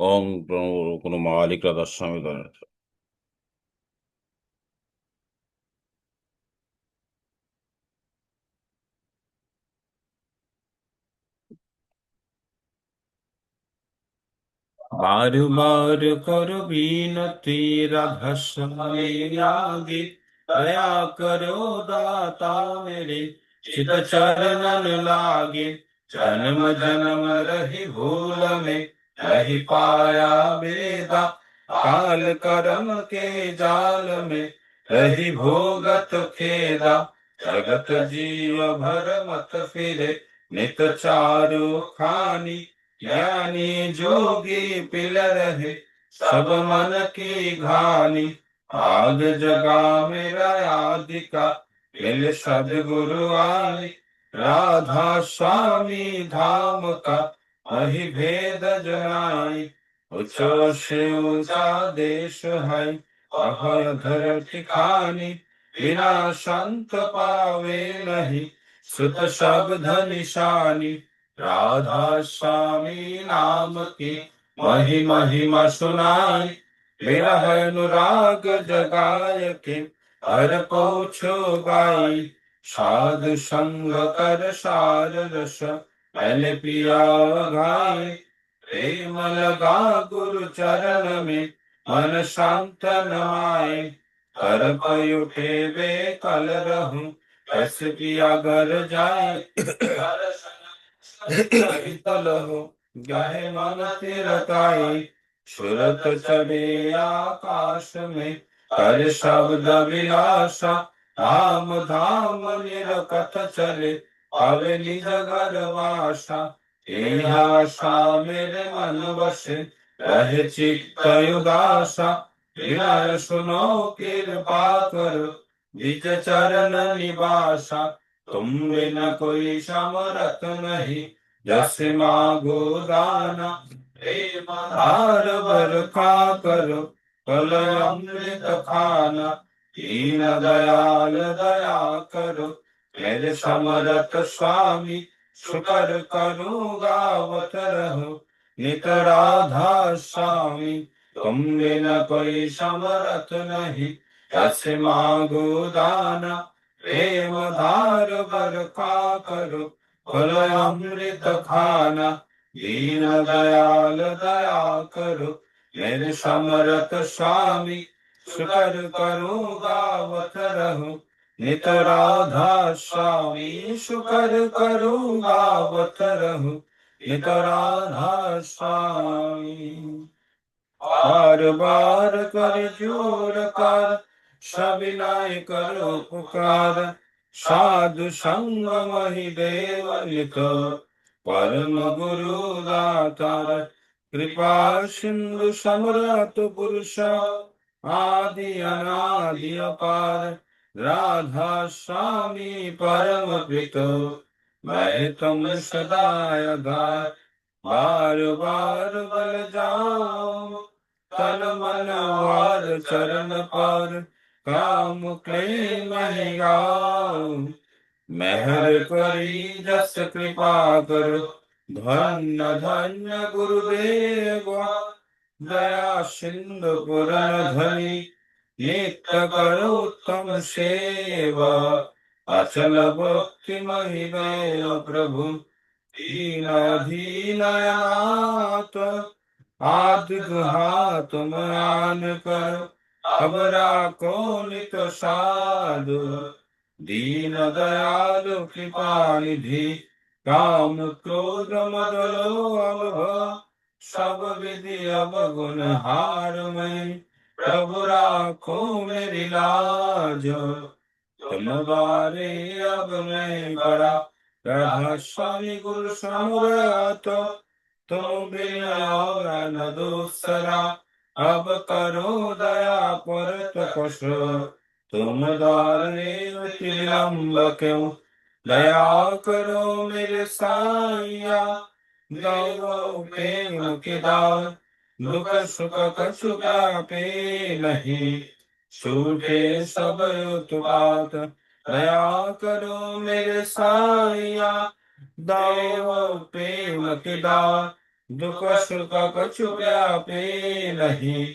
ওং কোনো মালিকরা দর্শামী ধরনের বারবার করবি নতি রাধা রাগে, দয়া করো দাতা মেরে চিত চরণন লাগে জন্ম জন্ম রহি ভূল মে नहीं पाया बेदा काल कर्म के जाल में रही भोगत खेदा। जगत जीव भर मत फिरे, नित चारु खानी, ज्ञानी जोगी पिल रहे, सब मन की घानी। आग जगा मेरा आदिका, मिल सदगुरु आई राधा स्वामी धाम का वही भेद जनाई ऊंचो से ऊँचा देश है अभय धरती खानी बिना संत पावे नहीं सुत शब्द निशानी राधा स्वामी नाम की मही महिमा सुनाई विरह अनुराग जगाय के हर पोछो गाई साधु संग कर सार रस मैंने पिया गाय प्रेम लगा गुरु चरण में, मन शांत नमाए कर पयुठे वे कल रहूँ ऐस पिया घर जाए तलहो गाहे मन तिरकाई सुरत चढ़े आकाश में कर शब्द विलासा धाम धाम निरकथ चले पावे निज घर वासा आशा मेरे मन बसे, रहे चित्त उदासा विनय सुनो कृपा करो, निज चरण निवासा। तुम बिन कोई समरथ नहीं, जस मागो दाना। प्रेम धार बरखा करो, कल अमृत खाना। दीन दयाल दया करो मेरे समरथ स्वामी शुकर करूँगा गावत रहो नित राधा स्वामी तुम बिन कोई समरथ नहीं। जस मागो दाना, प्रेम धार बरखा करो। फल अमृत खाना, दीन दयाल दया करो। मेरे समरथ स्वामी शुकर करो गावत रहो नित राधा स्वामी शुकर करो गावत रहो नित राधा स्वामी बार बार कर जोर कर सविनाय करो पुकार साधु संग मही देव नित परम गुरु दातार कृपा सिंधु सम्राट पुरुष आदि अनादि अपार राधा स्वामी परम पित मैं तुम सदा बार बार बल जाओ तन मन वार चरण पर काम क्ले महिगा मेहर करी जस कृपा करो, धन्य धन्य गुरुदेव, दया सिंधु पुरन धनी नित्य करो उत्तम सेवा अचल भक्ति महिदेव प्रभु दीनाधीन अनाथ आदि तुम आन करो अबरा को नित साधु। दीन दयालु कृपा निधि काम क्रोध मदलो अवभ सब विधि अवगुण हार में प्रभु राखो मेरी लाज। तुम बारे अब मैं बड़ा राधा स्वामी गुरु समरत तुम बिना न दूसरा। अब करो दया पर कुश तुम द्वारे विलम्ब क्यों? दया करो मेरे गौ प्रेम के दार दुख सुख कछु पे नहीं। छूटे सब उत्पात, दया करो मेरे साइया देव प्रेम के दार दुख सुख कछु व्यापे नहीं।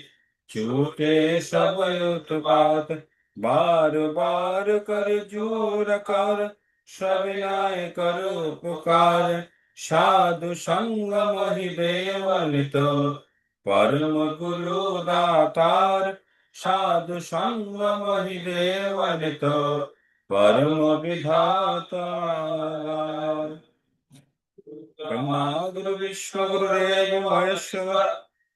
छूटे सब उत्पात, बार बार कर ज़ोर कर। सविनय करो पुकार साधु संग मोहि देवनित परम गुरु दातार साधु संग मोहि देवनित परम विधाता ब्रह्मा गुरु गुरुदेव महेश्वर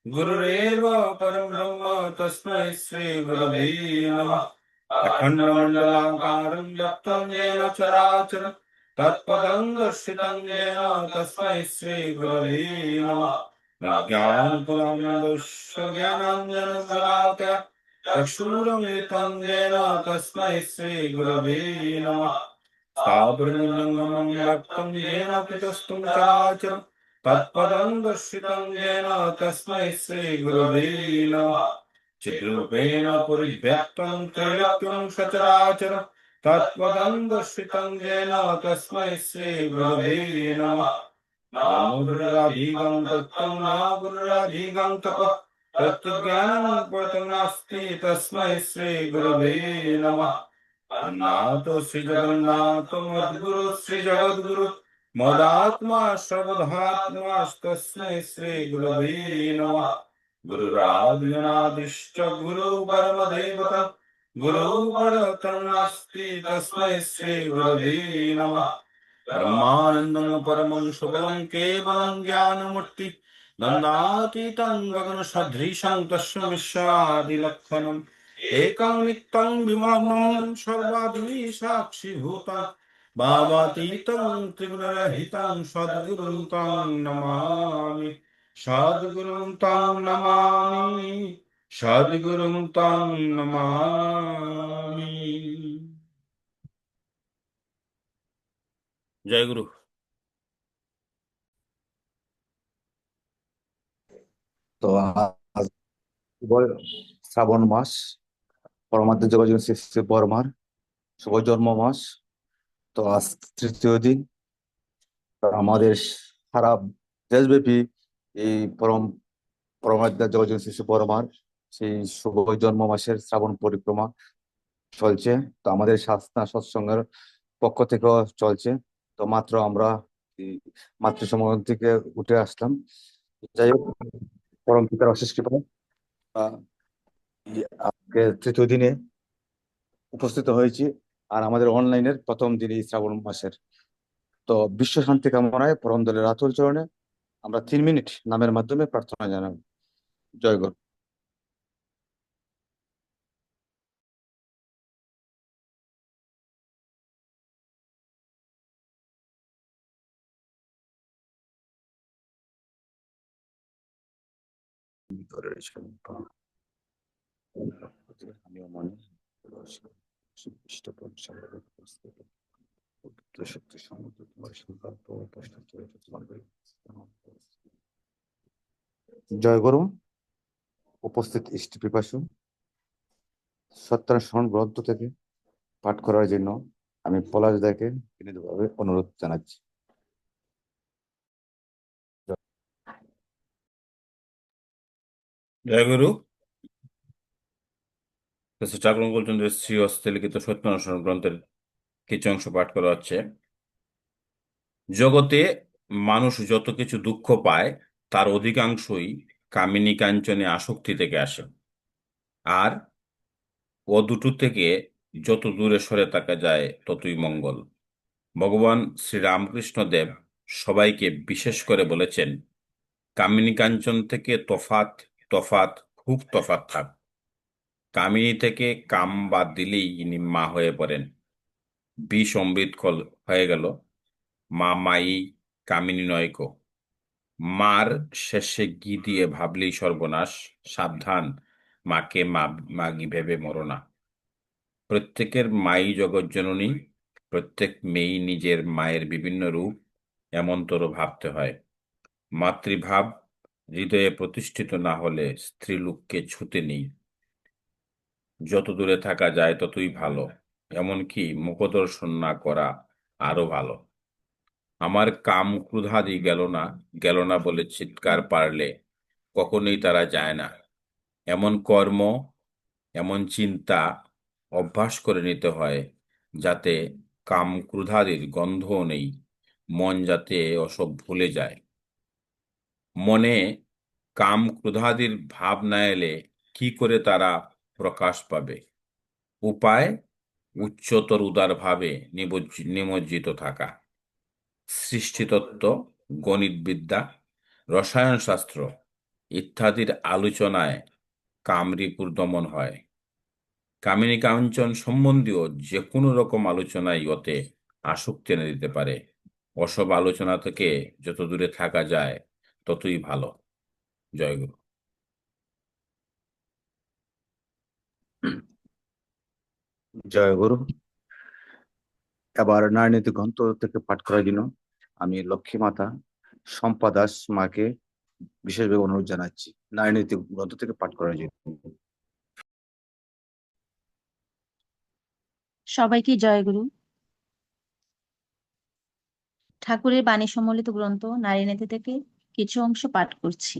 गुरुरेव परम ब्रह्म श्री गुरवे नमः। अखण्डमण्डलाकारं व्याप्तं येन श्री गुरवे ज्ञानपुराणदुष्य ज्ञानाञ्जनशलाकया चक्षुरुमिलितं येन तस्मै श्री नमः। व्यक्तं येन पितस्तं चराचरं तत्पदं दर्शितं येन तस्मै श्रीगुरवे नमः। चिद्रूपेण परिव्यक्तं त्रैलोक्यं सचराचरं तत्पदं दर्शितं येन तस्मै श्रीगुरवे नमः। नागुरुराधिगं दत्तं नागुरुराधिगं तपः। तत्त्वज्ञानं पतं नास्ति तस्मै श्रीगुरवे नमः। अन्नातो श्रीजगन्नाथो मद्गुरु, श्रीजगद्गुरु। मदात्मा श्रवधात्मास्तस्मै श्रीगुरवे नमः। गुरुराजनादिश्च गुरु परमदेवत। गुरु परतन्नास्ति, तस्मै श्रीगुरवे नमः। ब्रह्मानन्दं परमं सुबलं केवलं ज्ञानमूर्ति नन्दातीतं गगनसदृशं तस्य विश्वादिलक्षणम् एकं नित्यं विमलं सर्वाधि साक्षिभूतं भावातीतं त्रिगुणरहितं सद्गुरुं तं नमामि सद्गुरुं तं नमामि सद्गुरुं तं नमामि জয় গুরু। তো শ্রাবণ মাস পরমাত্ম যোগাযোগ শ্রী বর্মার শুভ জন্ম মাস। তো আজ তৃতীয় দিন। আমাদের সারা দেশব্যাপী এই পরম পরমাত্মা যোগাযোগ শ্রী বর্মার সেই শুভ জন্ম মাসের শ্রাবণ পরিক্রমা চলছে। তো আমাদের শাস্তা সৎসঙ্গের পক্ষ থেকেও চলছে। তো মাত্র আমরা এই মাতৃসমাগম থেকে উঠে আসলাম। যাই হোক, পরম পিতার অশেষ কৃপা আজকে তৃতীয় দিনে উপস্থিত হয়েছি আর আমাদের অনলাইনের প্রথম দিন শ্রাবণ মাসের। তো বিশ্ব শান্তি কামনায় পরম দলের রাতুল চরণে আমরা তিন মিনিট নামের মাধ্যমে প্রার্থনা জানাব জয় গুরু। ভিতরের সম্পা আমিও মনে সুবিষ্ট পরিচালক উপস্থিত। পবিত্র শক্তি সমুদ্র তোমার সংকল্প প্রশ্ন চরিত্র তোমার জয় গুরু উপস্থিত ইষ্ট পিপাসু। সত্যানুসরণ গ্রন্থ থেকে। পাঠ করার জন্য আমি পলাশ দাকে বিনীতভাবে অনুরোধ জানাচ্ছি। জয় গুরু ঠাকুর গোলচন্দ্রের শ্রী হস্তে লিখিত গ্রন্থের কিছু অংশ পাঠ করা হচ্ছে। জগতে মানুষ যত কিছু দুঃখ পায়, তার অধিকাংশই কামিনী কাঞ্চনে আসক্তি থেকে আসে। আর ও দুটো থেকে যত দূরে সরে থাকা যায়, ততই মঙ্গল। ভগবান শ্রীরামকৃষ্ণ দেব সবাইকে বিশেষ করে বলেছেন, কামিনী কাঞ্চন থেকে তফাত তফাত, খুব তফাত থাক। কামিনী থেকে কাম বাদ দিলেই ইনি মা হয়ে পড়েন। অমৃত কল হয়ে গেল। মা মাই কামিনী নয়ক। মার শেষে গি দিয়ে ভাবলেই সর্বনাশ, সাবধান, মাকে মা, মাগি ভেবে মরো না। প্রত্যেকের মাই জগৎজননী প্রত্যেক মেয়েই নিজের মায়ের বিভিন্ন রূপ, এমনতর ভাবতে হয়। মাতৃভাব হৃদয়ে প্রতিষ্ঠিত না হলে স্ত্রীলোককে ছুতে নেই। যত দূরে থাকা যায় ততই ভালো, এমনকি মুখদর্শন না করা আরও ভালো। আমার কাম ক্রুধাদি গেল না গেল না বলে চিৎকার পারলে কখনোই তারা যায় না। এমন কর্ম, এমন চিন্তা অভ্যাস করে নিতে হয় যাতে কাম ক্রোধাদির গন্ধও নেই, মন যাতে ওসব ভুলে যায়। মনে কাম ক্রোধাদির ভাব না এলে কি করে তারা প্রকাশ পাবে? উপায়, উচ্চতর উদার ভাবে নিমজ্জিত থাকা। সৃষ্টিতত্ত্ব, গণিতবিদ্যা, রসায়নশাস্ত্র ইত্যাদির আলোচনায় কামরিপুর দমন হয়। কামিনী কাঞ্চন সম্বন্ধীয় যে কোনো রকম আলোচনাই ওতে আসক্তি এনে দিতে পারে। অসব আলোচনা থেকে যত দূরে থাকা যায় ততই ভালো। জয়গুরু জয় গুরু। এবার নারীনীতি গ্রন্থ থেকে পাঠ করার জন্য আমি লক্ষ্মী মাতা শম্পা দাস মাকে বিশেষভাবে অনুরোধ জানাচ্ছি নারীনীতি গ্রন্থ থেকে পাঠ করার জন্য। সবাইকে জয়গুরু ঠাকুরের বাণী সম্বলিত গ্রন্থ নারীনীতি থেকে কিছু অংশ পাঠ করছি।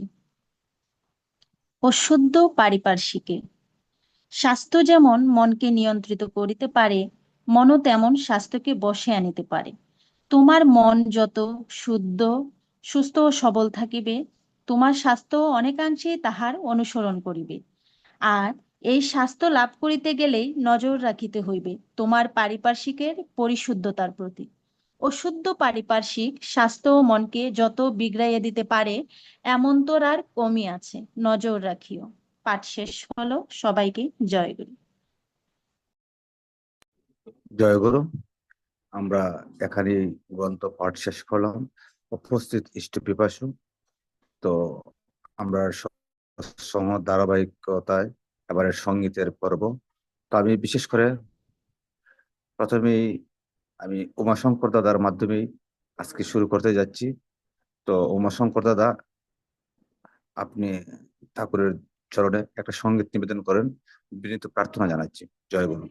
অশুদ্ধ পারিপার্শ্বিকে, স্বাস্থ্য যেমন মনকে নিয়ন্ত্রিত করিতে পারে, মনও তেমন স্বাস্থ্যকে বশে আনিতে পারে। তোমার মন যত শুদ্ধ, সুস্থ ও সবল থাকিবে, তোমার স্বাস্থ্য অনেকাংশেই তাহার অনুসরণ করিবে। আর এই স্বাস্থ্য লাভ করিতে গেলেই নজর রাখিতে হইবে তোমার পারিপার্শ্বিকের পরিশুদ্ধতার প্রতি। অশুদ্ধ পারিপার্শ্বিক স্বাস্থ্য ও মনকে যত বিগড়াইয়া দিতে পারে, এমন তোর আর কমই আছে। নজর রাখিও। পাঠ শেষ হলো। সবাইকে জয় গুরু। জয় গুরু। আমরা এখানে গ্রন্থ পাঠ শেষ করলাম। উপস্থিত ইষ্ট পিপাসু। তো আমরা সম ধারাবাহিকতায় এবারে সঙ্গীতের পর্ব। তো আমি বিশেষ করে প্রথমেই আমি উমাশঙ্কর দাদার মাধ্যমেই আজকে শুরু করতে যাচ্ছি। তো উমাশঙ্কর দাদা আপনি ঠাকুরের চরণে একটা সংগীত নিবেদন করেন বিনীত প্রার্থনা জানাচ্ছি। জয় বলুন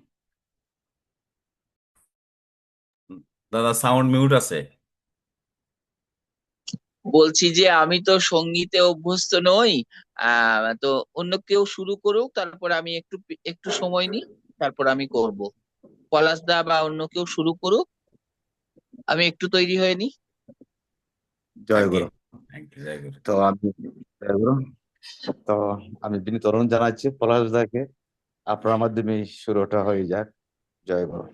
দাদা সাউন্ড মিউট আছে? বলছি যে আমি তো সঙ্গীতে অভ্যস্ত নই আহ তো অন্য কেউ শুরু করুক তারপর আমি একটু একটু সময় নিই তারপর আমি করব। পলাশ দা বা অন্য কেউ শুরু করুক আমি একটু তৈরি হয়ে নি জয়। গুরু। তো আমি জয় গুরু। তো আমি বিনীত অনুরোধ জানাচ্ছি পলাশ দাকে। আপনার মাধ্যমে শুরুটা হয়ে যাক। জয় গুরু।